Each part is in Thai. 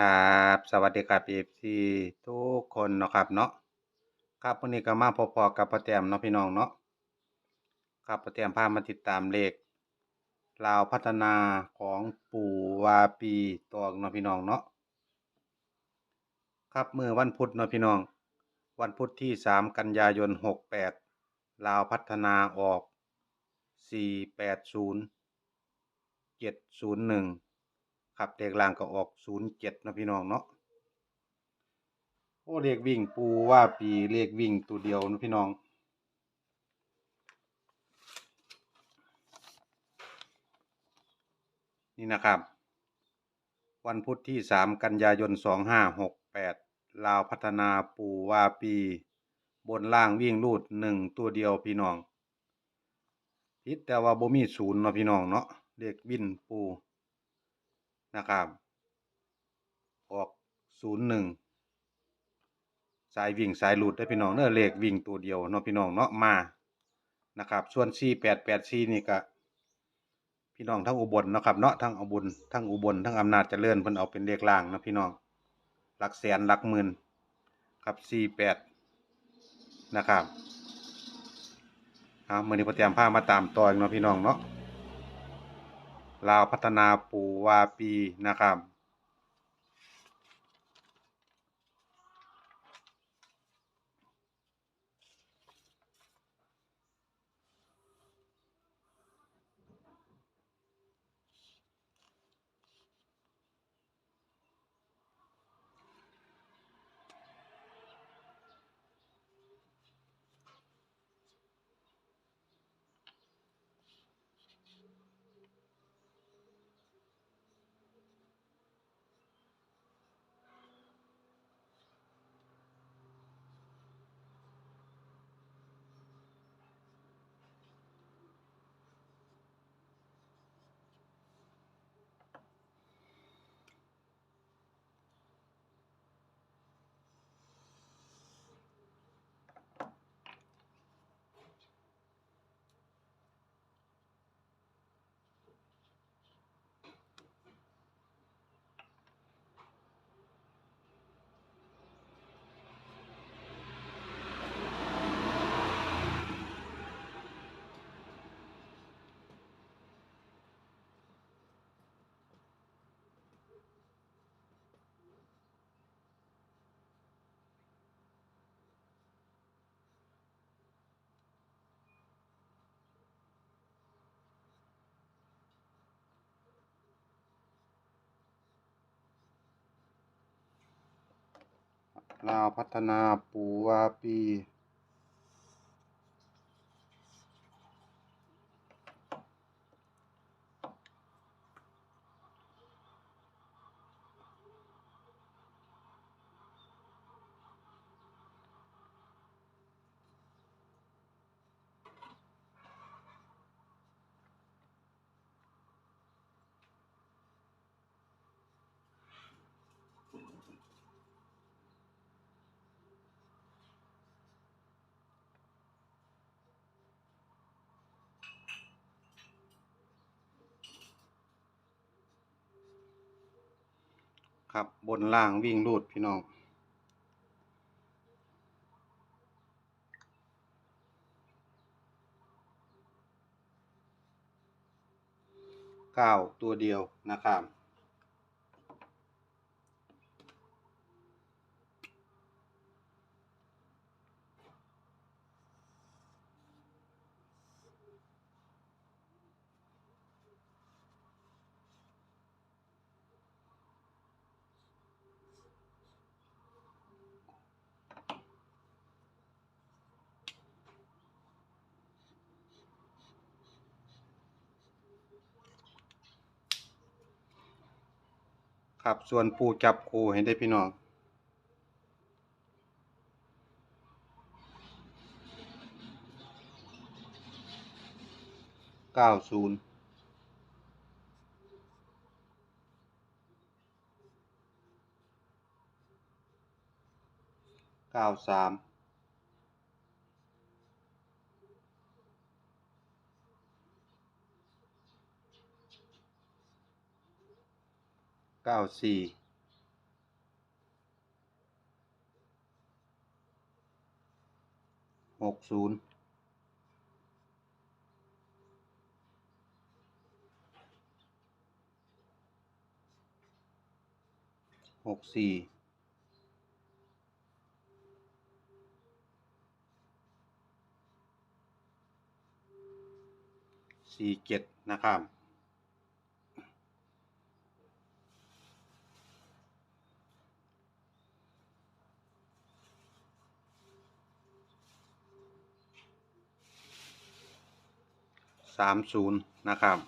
ครับ สวัสดีครับ FC ทุกคนเนาะครับเนาะครับวันนี้ก็มาพบๆกับพ่อแต้มเนาะพี่น้องเนาะครับพ่อแต้มพามาติดตามเลขลาวพัฒนาของปู่วาปีตองเนาะพี่น้องเนาะครับเมื่อวันพุธเนาะพี่น้อง วันพุธที่ 3 กันยายน 68 ลาวพัฒนาออก 480 701 ครับเลขล่างก็ออก07เนะพี่น้องเนาะโอ้เลขวิ่งปูว่าปีเลขวิ่งตัวเดียวนะพี่น้องนี่นะครับ วันพุธที่ 3 กันยายน 2568 ลาวพัฒนาปูว่าปี บนล่างวิ่งรูด1ตัวเดียวพี่น้องพิดแต่ว่าบ่มีศูนย์เนาะพี่น้องเนาะเลขวิ่นปู นะครับ ออกศูนย์หนึ่งสายวิ่งสายหลุดได้พี่น้องเนื้อเลขวิ่งตัวเดียวเนาะพี่น้องเนาะมานะครับ ส่วน4 8 8 4นี่ก็พี่น้องทั้งอุบลนะครับ เนาะทั้งอุบลทั้งอุบลทั้งอำนาจเจริญเพิ่นเอาเป็นเลขล่างนะพี่น้องหลักแสนหลักหมื่นครับ4 8นะครับเอามื้อนี้พอเตรียมพามาตามต่ออีกเนาะพี่น้องเนาะ ลาวพัฒนาปูวาปีนะครับ ลาวพัฒนาปูวาปี ครับ บนล่างวิ่งรูดพี่น้อง เก้าตัวเดียวนะครับ ครับส่วนปูจับคูเห็นได้พี่น้องเก้าศูนย์เก้าสาม เก้าสี่หกศูนย์หกสี่สี่เจ็ดนะครับ สามศูนย์นะครับ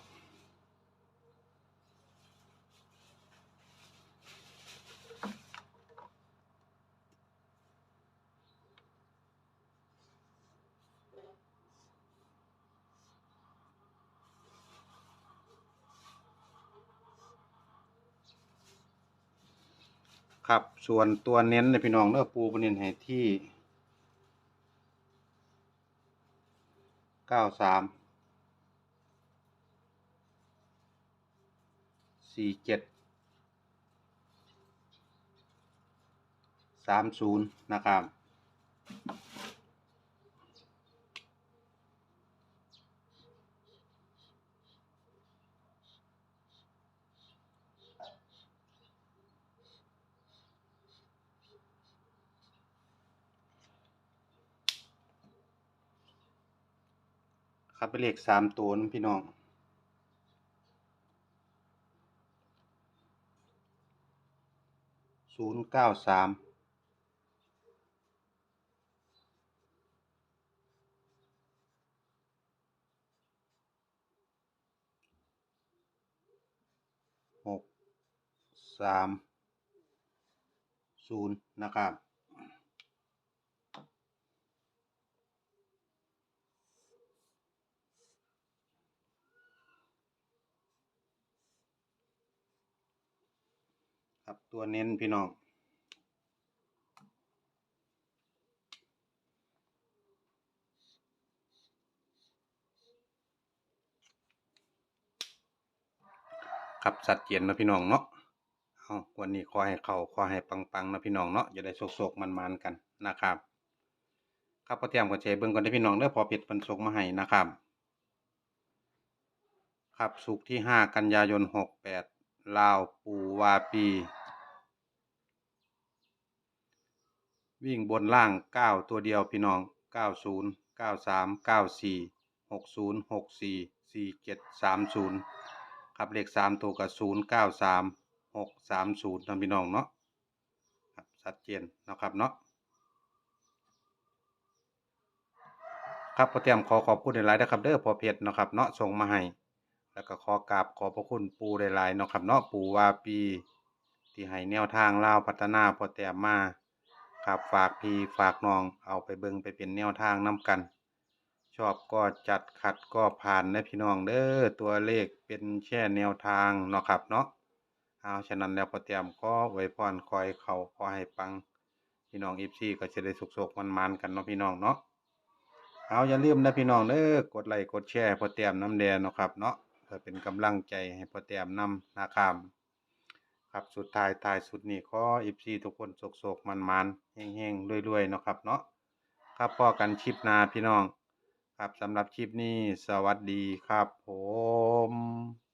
ครับ ส่วนตัวเน้นในพี่น้องเนื้อปูประเด็นให้ที่เก้าสาม สี่เจ็ดสามศูนย์นะครับ ครับเป็นเลขสามตัวนะพี่น้อง ศูนย์เก้าสามหกสามศูนย์นะครับ ครับ ตัวเน้นพี่น้องครับสัดเจนนะพี่น้องเนาะเอาวันนี้ขอให้เขาขอให้ปังๆนะพี่น้องเนาะจะได้โศกๆมันๆกันนะครับ ครับพอเตรียมกับเจเบิ่งก่อนได้พี่น้องเด้อพอผิดบรรส่งมาให้นะครับ ครับสุกที่ห้ากันยายนหกแปดลาวปูวาปี วิ่งบนล่างเก้าตัวเดียวพี่น้องเก้าศูนย์เก้าสามเก้าสี่หกศูนย์หกสี่สี่เจ็ดสามศูนย์ครับเลขสามตัวกับศูนย์เก้าสามหกสามศูนย์นะพี่น้องเนาะครับชัดเจนนะครับเนาะครับพอเตรียมขอขอบคุณหลายๆนะครับเด้อพอเพชรเนะครับเนาะส่งมาให้แล้วก็ขอกราบขอบพระคุณปูหลายๆเนาะครับเนาะปูวาปี ที่ให้แนวทางเล่าพัฒนาพอแต้มมา ครับฝากพี่ฝากน้องเอาไปเบิ่งไปเป็นแนวทางนํกัน ชอบก็จัดขัดก็ผ่านนะพี่น้องเด้อตัวเลขเป็นแค่แนวทางเนาะครับเนาะเอาฉะนั้นแล้วพอแต้มก็ไว้พรคอยเขาขอให้ปัง พี่น้องอีฟซีก็จะได้สุขๆมันๆกันเนาะพี่น้องเนาะเอาอย่าลืมนะพี่น้องเด้อกดไลค์กดแชร์พอแต้มน้ำแดงเนาะครับเนาะเพื่อเป็นกำลังใจให้พอแต้มนำนะครับ ครับสุดท้ายท้ายสุดนี้ขออีฟซีทุกคนโศกๆมันมันเฮงๆรวยๆเนาะครับเนาะครับพอกันชิปนาพี่น้อง ครับสำหรับชิปนี้สวัสดีครับผม